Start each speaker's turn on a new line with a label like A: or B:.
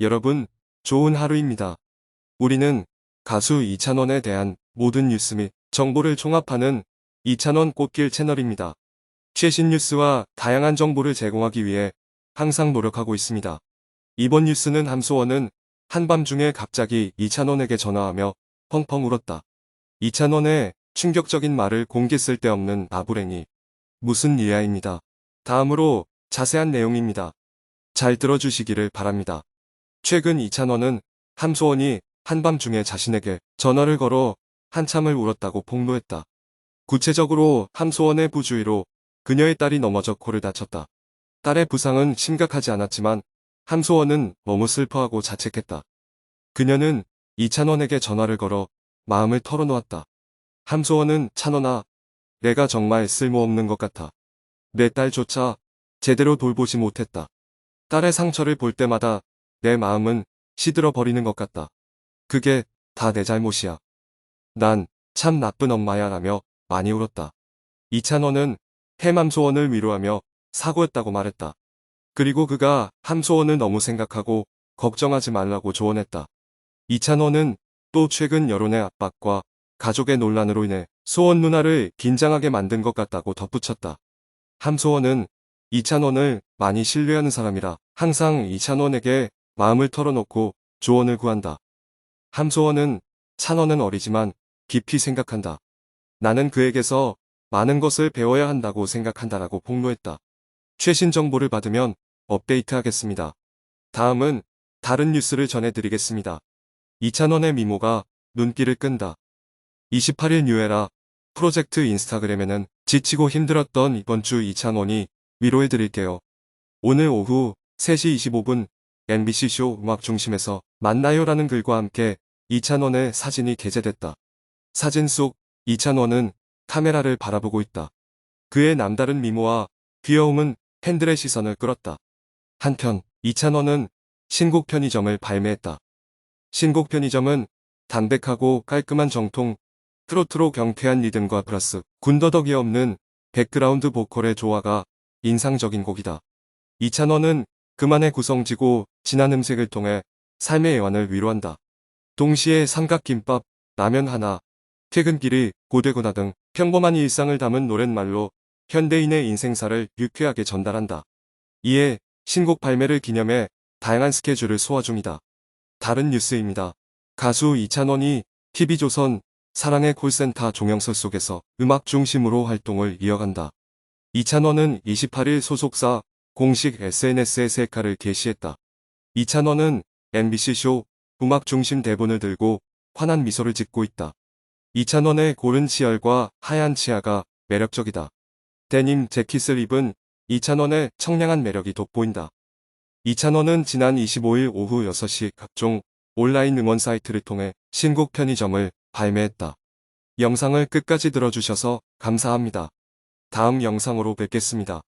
A: 여러분, 좋은 하루입니다. 우리는 가수 이찬원에 대한 모든 뉴스 및 정보를 종합하는 이찬원 꽃길 채널입니다. 최신 뉴스와 다양한 정보를 제공하기 위해 항상 노력하고 있습니다. 이번 뉴스는 함소원은 한밤중에 갑자기 이찬원에게 전화하며 펑펑 울었다. 이찬원의 충격적인 말을 공개 쓸데없는 나부랭이. 무슨 일야입니다. 다음으로 자세한 내용입니다. 잘 들어주시기를 바랍니다. 최근 이찬원은 함소원이 한밤중에 자신에게 전화를 걸어 한참을 울었다고 폭로했다. 구체적으로 함소원의 부주의로 그녀의 딸이 넘어져 코를 다쳤다. 딸의 부상은 심각하지 않았지만 함소원은 너무 슬퍼하고 자책했다. 그녀는 이찬원에게 전화를 걸어 마음을 털어놓았다. 함소원은 찬원아, 내가 정말 쓸모없는 것 같아. 내 딸조차 제대로 돌보지 못했다. 딸의 상처를 볼 때마다 내 마음은 시들어 버리는 것 같다. 그게 다 내 잘못이야. 난 참 나쁜 엄마야 라며 많이 울었다. 이찬원은 해맘소원을 위로하며 사고였다고 말했다. 그리고 그가 함소원을 너무 생각하고 걱정하지 말라고 조언했다. 이찬원은 또 최근 여론의 압박과 가족의 논란으로 인해 소원 누나를 긴장하게 만든 것 같다고 덧붙였다. 함소원은 이찬원을 많이 신뢰하는 사람이라 항상 이찬원에게 마음을 털어놓고 조언을 구한다. 함소원은 찬원은 어리지만 깊이 생각한다. 나는 그에게서 많은 것을 배워야 한다고 생각한다라고 폭로했다. 최신 정보를 받으면 업데이트 하겠습니다. 다음은 다른 뉴스를 전해드리겠습니다. 이찬원의 미모가 눈길을 끈다. 28일 뉴에라 프로젝트 인스타그램에는 지치고 힘들었던 이번 주 이찬원이 위로해드릴게요. 오늘 오후 3시 25분 MBC쇼 음악 중심에서 만나요라는 글과 함께 이찬원의 사진이 게재됐다. 사진 속 이찬원은 카메라를 바라보고 있다. 그의 남다른 미모와 귀여움은 팬들의 시선을 끌었다. 한편 이찬원은 신곡 편의점을 발매했다. 신곡 편의점은 담백하고 깔끔한 정통, 트로트로 경쾌한 리듬과 플러스 군더더기 없는 백그라운드 보컬의 조화가 인상적인 곡이다. 이찬원은 그만의 구성지고 진한 음색을 통해 삶의 애환을 위로한다. 동시에 삼각김밥, 라면 하나, 퇴근길이 고되거나 등 평범한 일상을 담은 노랫말로 현대인의 인생사를 유쾌하게 전달한다. 이에 신곡 발매를 기념해 다양한 스케줄을 소화 중이다. 다른 뉴스입니다. 가수 이찬원이 TV조선 사랑의 콜센터 종영설 속에서 음악 중심으로 활동을 이어간다. 이찬원은 28일 소속사 공식 SNS에 셀카를 게시했다. 이찬원은 MBC쇼 음악 중심 대본을 들고 환한 미소를 짓고 있다. 이찬원의 고른 치열과 하얀 치아가 매력적이다. 데님 재킷을 입은 이찬원의 청량한 매력이 돋보인다. 이찬원은 지난 25일 오후 6시 각종 온라인 응원 사이트를 통해 신곡 편의점을 발매했다. 영상을 끝까지 들어주셔서 감사합니다. 다음 영상으로 뵙겠습니다.